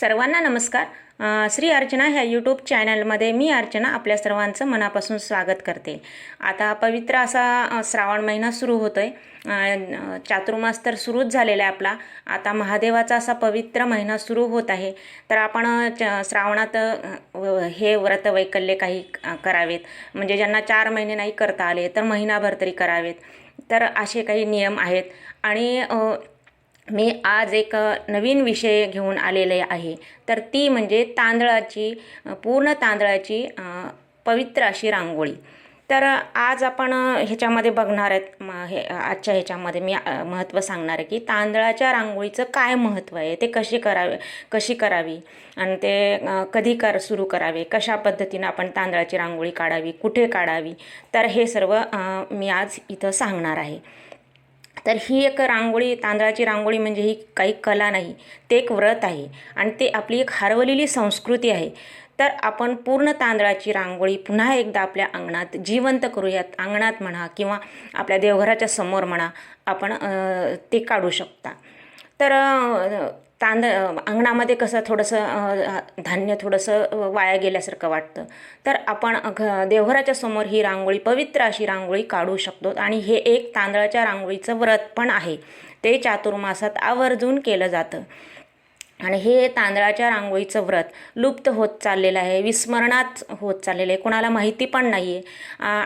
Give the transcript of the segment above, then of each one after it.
सर्वांना नमस्कार. श्री अर्चना ह्या यूट्यूब चॅनलमध्ये मी अर्चना आपल्या सर्वांचं मनापासून स्वागत करते. आता पवित्र असा श्रावण महिना सुरू होतो आहे चातुर्मास तर सुरूच झालेला आहे आपला. आता महादेवाचा असा पवित्र महिना सुरू होत आहे. तर आपण च श्रावणात व- हे व्रत वैकल्य काही करावेत. म्हणजे ज्यांना चार महिने नाही करता आले तर महिनाभर तरी करावेत. तर असे काही नियम आहेत. आणि मी आज एक नवीन विषय घेऊन आलेले आहे. तर ती म्हणजे तांदळाची पूर्ण तांदळाची पवित्र अशी रांगोळी. तर आज आपण ह्याच्यामध्ये बघणार आहेत म हे आजच्या ह्याच्यामध्ये मी महत्त्व सांगणार आहे की तांदळाच्या रांगोळीचं काय महत्त्व आहे? ते कशी करावे कशी करावी? आणि ते कधी कर सुरू करावे? कशा पद्धतीनं आपण तांदळाची रांगोळी काढावी? कुठे काढावी? तर हे सर्व मी आज इथं सांगणार आहे. तर ही एक रांगोळी तांदळाची रांगोळी म्हणजे ही काही कला नाही ते एक व्रत आहे आणि ते आपली एक हरवलेली संस्कृती आहे. तर आपण पूर्ण तांदळाची रांगोळी पुन्हा एकदा आपल्या अंगणात जिवंत करूयात अंगणात म्हणा किंवा आपल्या देवघराच्या समोर म्हणा आपण ते काढू शकता. तर तांद अंगणामध्ये कसं थोडंसं धान्य थोडंसं वाया गेल्यासारखं वाटतं. तर आपण घ देवघराच्या समोर ही रांगोळी पवित्र अशी रांगोळी काढू शकतो आणि हे एक तांदळाच्या रांगोळीचं व्रत पण आहे. ते चातुर्मासात आवर्जून केलं जातं. आणि हे तांदळाच्या रांगोळीचं व्रत लुप्त होत चाललेलं आहे विस्मरणात होत चाललेलं आहे. कोणाला माहिती पण नाही आहे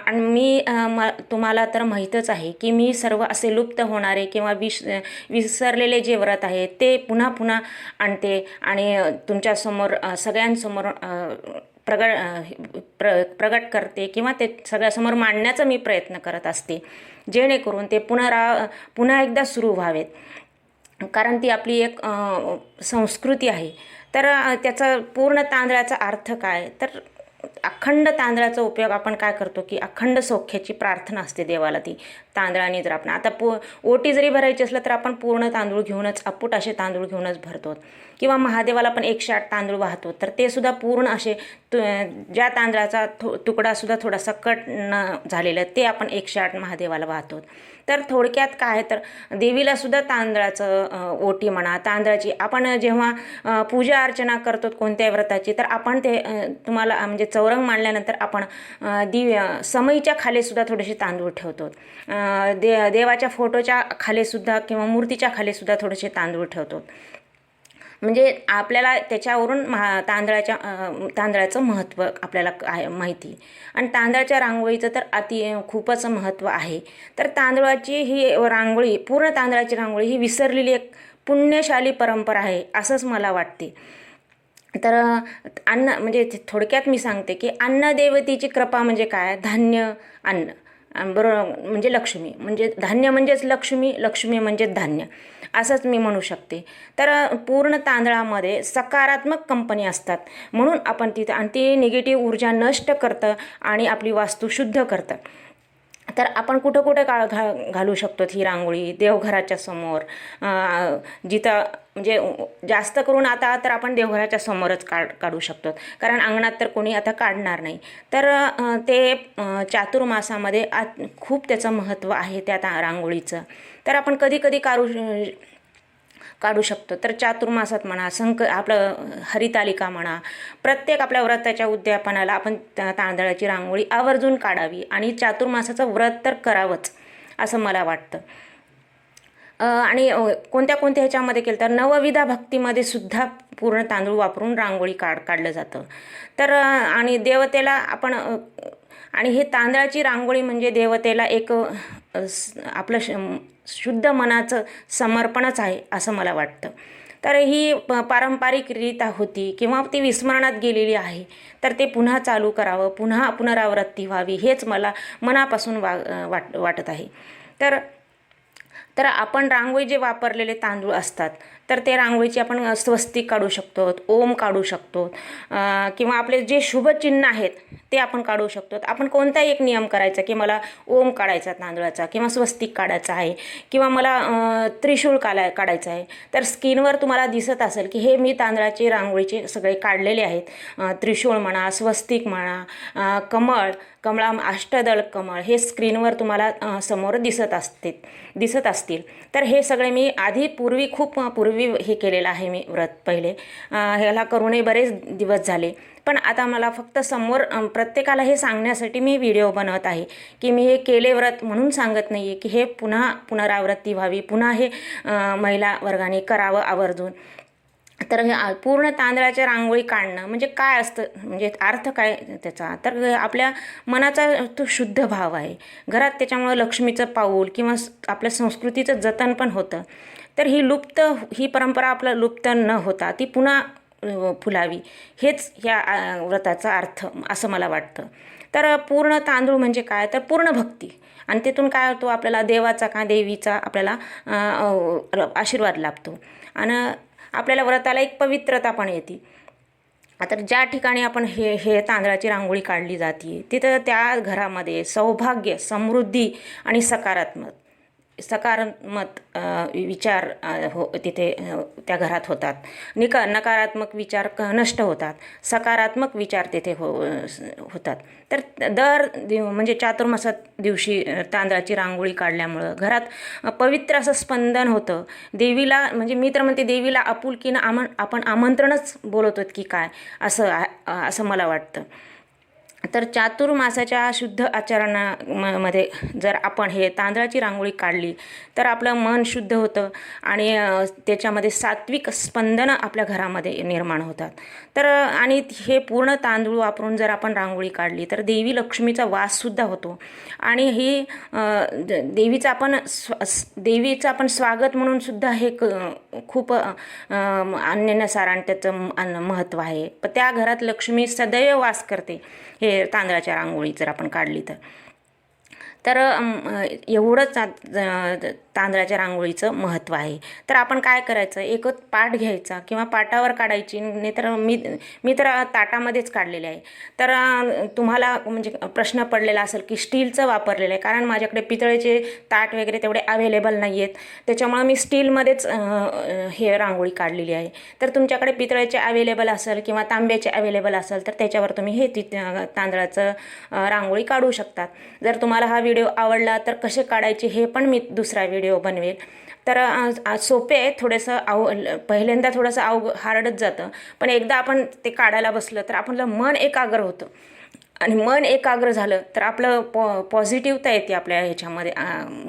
आणि मी म तुम्हाला तर माहीतच आहे की मी सर्व असे लुप्त होणारे किंवा विस विसरलेले जे व्रत आहे ते पुन्हा पुन्हा आणते आणि तुमच्यासमोर सगळ्यांसमोर प्रगट प्र प्रगट करते किंवा ते सगळ्यासमोर मांडण्याचा मी प्रयत्न करत असते. जेणेकरून ते पुनरा पुन्हा एकदा सुरू व्हावेत. कारण ती आपली एक संस्कृती आहे. तर त्याचा पूर्ण तांदळाचा अर्थ काय? तर अखंड तांदळाचा उपयोग आपण काय करतो की अखंड सौख्याची प्रार्थना असते देवाला ती. तांदळाने जर आपण आता पु ओटी जरी भरायची असलं तर आपण पूर्ण तांदूळ घेऊनच अप्पूट असे तांदूळ घेऊनच भरतो. किंवा महादेवाला पण एकशे आठ तांदूळ वाहतो. तर ते सुद्धा पूर्ण असे तु ज्या तांदळाचा थो तुकडासुद्धा थोडासा कट न झालेला आहे, ते आपण एकशे आठ महादेवाला वाहतो. तर थोडक्यात काय तर देवीला सुद्धा तांदळाचं ओटी म्हणा तांदळाची आपण जेव्हा पूजा अर्चना करतो कोणत्याही व्रताची तर आपण ते तुम्हाला म्हणजे चौरंग मांडल्यानंतर आपण दिव्य समईच्या खालीसुद्धा थोडेसे तांदूळ ठेवतो. दे देवाच्या फोटोच्या खालीसुद्धा किंवा मूर्तीच्या खालीसुद्धा थोडेसे तांदूळ ठेवतो. म्हणजे आपल्याला त्याच्यावरून महा तांदळाच्या तांदळाचं महत्त्व आपल्याला आहे माहिती. आणि तांदळाच्या रांगोळीचं तर अति खूपच महत्त्व आहे. तर तांदळाची ही रांगोळी पूर्ण तांदळाची रांगोळी ही विसरलेली एक पुण्यशाली परंपरा आहे असंच मला वाटते. तर अन्न म्हणजे थोडक्यात मी सांगते की अन्नदेवतेची कृपा म्हणजे काय? धान्य अन्न. बरोबर म्हणजे लक्ष्मी. म्हणजे धान्य म्हणजेच लक्ष्मी लक्ष्मी म्हणजेच धान्य. असंच मी म्हणू शकते. तर पूर्ण तांदळामध्ये सकारात्मक कंपनी असतात. म्हणून आपण तिथं आणि ती निगेटिव्ह ऊर्जा नष्ट करतं आणि आपली वास्तू शुद्ध करतं. तर आपण कुठं कुठं काळ घा घालू शकतो ही रांगोळी देवघराच्या समोर. जिथं म्हणजे जास्त करून आता तर आपण देवघराच्या समोरच काढ काढू शकतो. कारण अंगणात तर कोणी आता काढणार नाही. तर ते चातुर्मासामध्ये आत खूप त्याचं महत्त्व आहे त्या रांगोळीचं. तर आपण कधी कधी काढू काढू शकतो. तर चातुर्मासात म्हणा संक आपलं हरितालिका म्हणा प्रत्येक आपल्या व्रताच्या उद्यापनाला आपण त्या तांदळाची रांगोळी आवर्जून काढावी आणि चातुर्मासाचं व्रत तर करावंच असं मला वाटतं. आणि कोणत्या कोणत्या ह्याच्यामध्ये केलं तर नवविधा भक्तीमध्ये सुद्धा पूर्ण तांदूळ वापरून रांगोळी काढ काढलं जातं. तर आणि देवतेला आपण आणि हे तांदळाची रांगोळी म्हणजे देवतेला एक आपलं श शुद्ध मनाचं समर्पणच आहे असं मला वाटतं. तर ही प पारंपरिक रीत होती किंवा ती विस्मरणात गेलेली आहे तर ते पुन्हा चालू करावं पुन्हा पुनरावृत्ती व्हावी हेच मला मनापासून वा वाट वाटत आहे. तर तर आपण रांगोळी जे वापरलेले तांदूळ असतात तर ते रांगोळीची आपण स्वस्तिक काढू शकतो ओम काढू शकतो किंवा आपले जे शुभचिन्ह आहेत ते आपण काढू शकतो आपण कोणताही एक नियम करायचा की मला ओम काढायचा तांदळाचा किंवा स्वस्तिक काढायचा आहे किंवा मला त्रिशूळ काला काढायचं आहे तर स्किनवर तुम्हाला दिसत असेल की हे मी तांदळाचे रांगोळीचे सगळे काढलेले आहेत. त्रिशूळ म्हणा स्वस्तिक म्हणा कमळ कमळा अष्टदळ कमळ हे स्क्रीनवर तुम्हाला समोर दिसत असते दिसत असतील. तर हे सगळे मी आधी पूर्वी खूप पूर्वी पूर्वी हे केलेलं आहे मी व्रत पहिले. ह्याला करूनही बरेच दिवस झाले. पण आता मला फक्त समोर प्रत्येकाला हे सांगण्यासाठी मी व्हिडिओ बनवत आहे की मी हे केले व्रत म्हणून सांगत नाही आहे की हे पुन्हा पुनरावृत्ती व्हावी पुन्हा हे महिला वर्गाने करावं आवर्जून. तर हे पूर्ण तांदळाच्या रांगोळी काढणं म्हणजे काय असतं? म्हणजे अर्थ काय त्याचा? तर आपल्या मनाचा तो शुद्ध भाव आहे. घरात त्याच्यामुळं लक्ष्मीचं पाऊल किंवा आपल्या संस्कृतीचं जतन पण होतं. तर ही लुप्त ही परंपरा आपला लुप्त न होता ती पुन्हा फुलावी. हेच या व्रताचा अर्थ असं मला वाटतं. तर पूर्ण तांदूळ म्हणजे काय? तर पूर्ण भक्ती. आणि तिथून काय होतो? आपल्याला देवाचा का देवीचा आपल्याला आशीर्वाद लाभतो. आणि आपल्याला व्रताला एक पवित्रता पण येते. आता ज्या ठिकाणी आपण हे हे तांदळाची रांगोळी काढली जाते तिथं त्या घरामध्ये सौभाग्य समृद्धी आणि सकारात्मक. सकारात्मक विचार हो तिथे त्या घरात होतात. निका नकारात्मक विचार क नष्ट होतात. सकारात्मक विचार तिथे हो होतात. तर दर दिव म्हणजे चातुर्मासात दिवशी तांदळाची रांगोळी काढल्यामुळं घरात पवित्र असं स्पंदन होतं. देवीला म्हणजे मी तर म्हणते देवीला आपुलकीनं आमण आपण आमंत्रणच बोलवतो की काय असं असं मला वाटतं. तर चातुर्मासाच्या शुद्ध आचरणामध्ये म- मध्ये जर आपण हे तांदळाची रांगोळी काढली तर आपलं मन शुद्ध होतं आणि त्याच्यामध्ये सात्विक स्पंदनं आपल्या घरामध्ये निर्माण होतात. तर आणि हे पूर्ण तांदूळ वापरून जर आपण रांगोळी काढली तर देवी लक्ष्मीचा वाससुद्धा होतो. आणि ही देवीचा देवीचं आपण स्व देवीचं आपण स्वागत म्हणून सुद्धा हे क खूप अ, त्याचं अन- महत्त्व आहे. पण त्या घरात लक्ष्मी सदैव वास करते. हे तांदळाच्या रांगोळी जर आपण काढली तर. तर एवढंच तांदळाच्या रांगोळीचं महत्त्व आहे. तर आपण काय करायचं? एकच पाट घ्यायचा किंवा पाटावर काढायची. नाही तर मी मी तर ताटामध्येच काढलेले आहे. तर तुम्हाला म्हणजे प्रश्न पडलेला असेल की स्टीलचं वापरलेलं आहे. कारण माझ्याकडे पितळेचे ताट वगैरे तेवढे अवेलेबल नाही आहेत त्याच्यामुळं मी स्टीलमध्येच हे रांगोळी काढलेली आहे. तर तुमच्याकडे पितळेचे अवेलेबल असेल किंवा तांब्याचे अवेलेबल असेल तर त्याच्यावर तुम्ही हे ती तांदळाचं रांगोळी काढू शकतात जर तुम्हाला हा व्हिडिओ आवडला तर कसे काढायचे हे पण मी दुसरा व्हिडिओ बनवेल. तर सोपे आहे थोडंसं आव पहिल्यांदा थोडंसं आव हार्डच जातं. पण एकदा आपण ते काढायला बसलं तर आपलं मन एकाग्र होतं. आणि मन एकाग्र झालं तर आपलं पॉ पॉझिटिव्हता येते आपल्या ह्याच्यामध्ये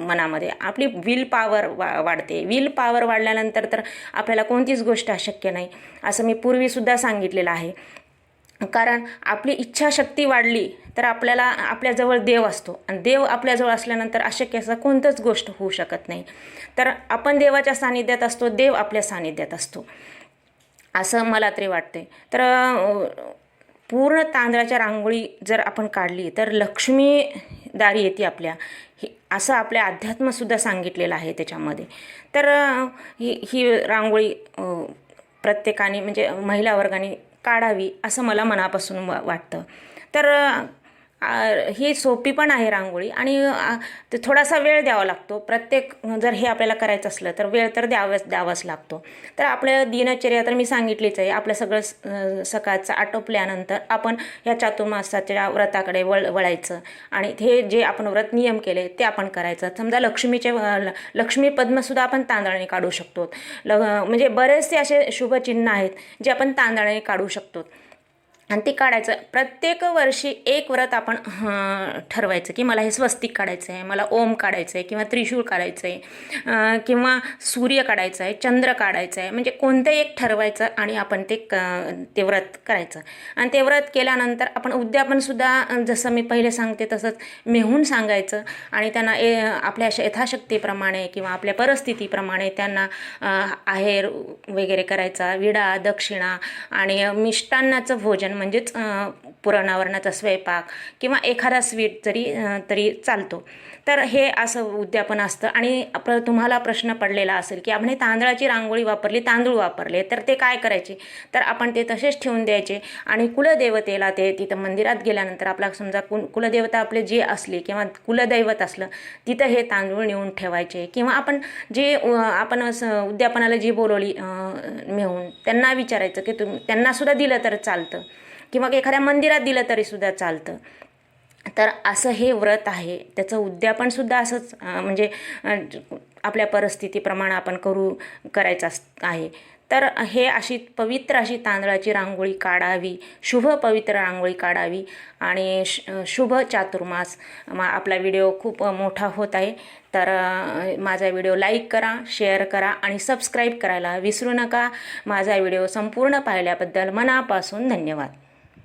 मनामध्ये. आपली विल पॉवर वा वाढते. विल पॉवर वाढल्यानंतर तर आपल्याला कोणतीच गोष्ट अशक्य नाही. असं मी पूर्वीसुद्धा सांगितलेलं आहे. कारण आपली इच्छाशक्ती वाढली तर आपल्याला आपल्याजवळ देव असतो. आणि देव आपल्याजवळ असल्यानंतर अशक्य असं कोणतंच गोष्ट होऊ शकत नाही. तर आपण देवाच्या सानिध्यात असतो देव आपल्या सानिध्यात असतो. असं मला तरी वाटते तर पूर्ण तांदळाच्या रांगोळी जर आपण काढली तर लक्ष्मी दारी येते आपल्या. हे असं आपल्या अध्यात्मसुद्धा सांगितलेलं आहे त्याच्यामध्ये. तर ही ही रांगोळी प्रत्येकाने म्हणजे महिला वर्गाने काढावी असं मला मनापासून वा वाटतं. तर ही सोपी पण आहे रांगोळी आणि ते थोडासा वेळ द्यावा लागतो. प्रत्येक जर हे आपल्याला करायचं असलं तर वेळ तर द्यावाच द्यावाच लागतो. तर आपल्या दिनचर्या तर मी सांगितलीच आहे. आपलं सगळं स- सकाळचं आटोपल्यानंतर आपण ह्या चातुर्मासाच्या व्रताकडे वळ वळायचं आणि हे जे आपण व्रत नियम केले ते आपण करायचं. समजा लक्ष्मीचे ल- लक्ष्मी पद्मसुद्धा आपण तांदळाने काढू शकतो. ल म्हणजे बरेचसे असे शुभचिन्ह आहेत जे आपण तांदळाने काढू शकतो. आणि ते काढायचं. प्रत्येक वर्षी एक व्रत आपण ठरवायचं की मला हे स्वस्तिक काढायचं आहे मला ओम काढायचं आहे किंवा त्रिशूळ काढायचं आहे किंवा सूर्य काढायचं आहे चंद्र काढायचं आहे म्हणजे कोणतं एक ठरवायचं आणि आपण ते क ते व्रत करायचं. आणि ते व्रत केल्यानंतर आपण उद्यापनसुद्धा जसं मी पहिले सांगते तसंच मेहून सांगायचं आणि त्यांना ए आपल्या श- यथाशक्तीप्रमाणे किंवा आपल्या परिस्थितीप्रमाणे त्यांना आहेर वगैरे करायचा विडा दक्षिणा आणि मिष्टान्नाचं भोजन म्हणजेच पुरणावरणाचा स्वयंपाक किंवा एखादा स्वीट जरी तरी चालतो. तर हे असं उद्यापन असतं. आणि प्र तुम्हाला प्रश्न पडलेला असेल की आपण हे तांदळाची रांगोळी वापरली तांदूळ वापरले तर ते काय करायचे? तर आपण ते तसेच ठेवून द्यायचे. आणि कुलदेवतेला ते तिथं मंदिरात गेल्यानंतर आपला समजा कुल कुलदेवता आपले जे असली किंवा कुलदैवत असलं तिथं हे तांदूळ नेऊन ठेवायचे. किंवा आपण जे आपण असं उद्यापनाला जी बोलवली मिळून त्यांना विचारायचं की तुम त्यांनासुद्धा दिलं तर चालतं. किंवा एखाद्या मंदिरात दिलं तरीसुद्धा चालतं. तर असं हे व्रत आहे. त्याचं उद्यापनसुद्धा असंच म्हणजे आपल्या परिस्थितीप्रमाणे आपण करू करायचं अस आहे. तर हे अशी पवित्र अशी तांदळाची रांगोळी काढावी. शुभ पवित्र रांगोळी काढावी. आणि श शुभ चातुर्मास. मा आपला व्हिडिओ खूप मोठा होत आहे. तर माझा व्हिडिओ लाईक करा शेअर करा आणि सबस्क्राईब करायला विसरू नका. माझा व्हिडिओ संपूर्ण पाहिल्याबद्दल मनापासून धन्यवाद.